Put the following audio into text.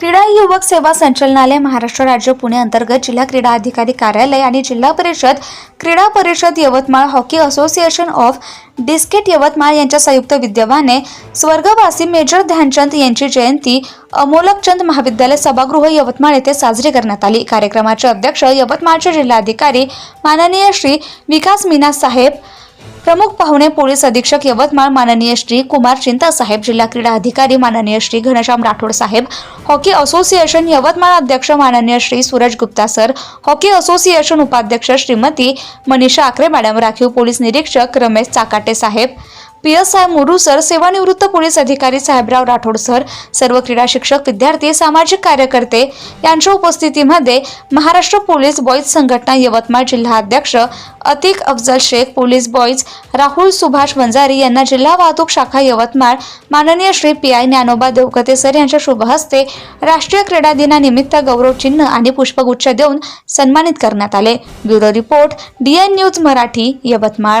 क्रीडा युवक सेवा संचालनालय महाराष्ट्र राज्य पुणे अंतर्गत जिल्हा क्रीडा अधिकारी कार्यालय आणि जिल्हा परिषद क्रीडा परिषद Yavatmal hockey association of district Yavatmal यांच्या संयुक्त विद्यमाने स्वर्गवासी मेजर ध्यानचंद यांची जयंती अमोलकचंद महाविद्यालय सभागृह यवतमाळ येथे साजरी करण्यात आली. कार्यक्रमाचे अध्यक्ष यवतमाळचे जिल्हाधिकारी माननीय श्री विकास मीना साहेब प्रमुख पाहुणे पोलीस अधीक्षक यवतमाळ माननीय श्री कुमार चिंता साहेब जिल्हा क्रीडा अधिकारी माननीय श्री घनश्याम राठोड साहेब हॉकी असोसिएशन यवतमाळ अध्यक्ष माननीय Shri Suraj Gupta sir hockey association उपाध्यक्ष श्रीमती मनीषा आकरे मॅडम राखीव पोलीस निरीक्षक रमेश चाकाटे साहेब P S I Muru sir सेवानिवृत्त पोलीस अधिकारी साहेबराव राठोड सर सर्व क्रीडा शिक्षक विद्यार्थी सामाजिक कार्यकर्ते यांच्या उपस्थितीमध्ये महाराष्ट्र पोलीस बॉईज संघटना यवतमाळ जिल्हा अध्यक्ष अतिक अफजल शेख पोलीस बॉईज राहुल सुभाष वंजारी यांना जिल्हा वाहतूक शाखा यवतमाळ माननीय Shri P I Dnyanoba Devkate sir यांच्या शुभहस्ते राष्ट्रीय क्रीडा दिनानिमित्त गौरव चिन्ह आणि पुष्पगुच्छ देऊन सन्मानित करण्यात आले. Bureau report DN news Marathi Yavatmal.